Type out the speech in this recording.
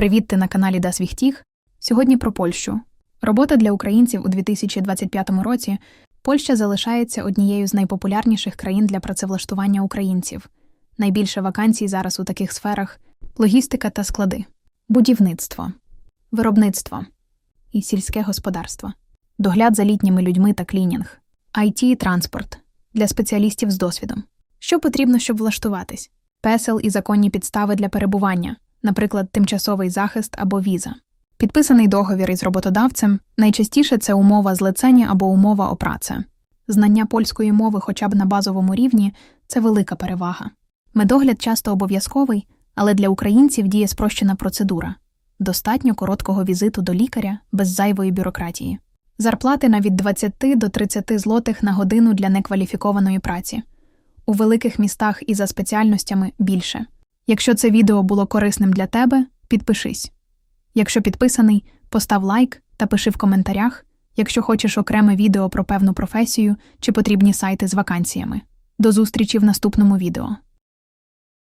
Привіт, ти на каналі Das Wichtig. Сьогодні про Польщу. Робота для українців у 2025 році. Польща залишається однією з найпопулярніших країн для працевлаштування українців. Найбільше вакансій зараз у таких сферах логістика та склади, будівництво, виробництво і сільське господарство, догляд за літніми людьми та клінінг, IT і транспорт для спеціалістів з досвідом. Що потрібно, щоб влаштуватись? Песел і законні підстави для перебування, наприклад, тимчасовий захист або віза. Підписаний договір із роботодавцем найчастіше це умова злицення або умова о праце. Знання польської мови хоча б на базовому рівні це велика перевага. Медогляд часто обов'язковий, але для українців діє спрощена процедура достатньо короткого візиту до лікаря без зайвої бюрократії. Зарплати на від 20 до 30 злотих на годину для некваліфікованої праці. У великих містах і за спеціальностями більше. Якщо це відео було корисним для тебе, підпишись. Якщо підписаний, постав лайк та пиши в коментарях, якщо хочеш окреме відео про певну професію чи потрібні сайти з вакансіями. До зустрічі в наступному відео.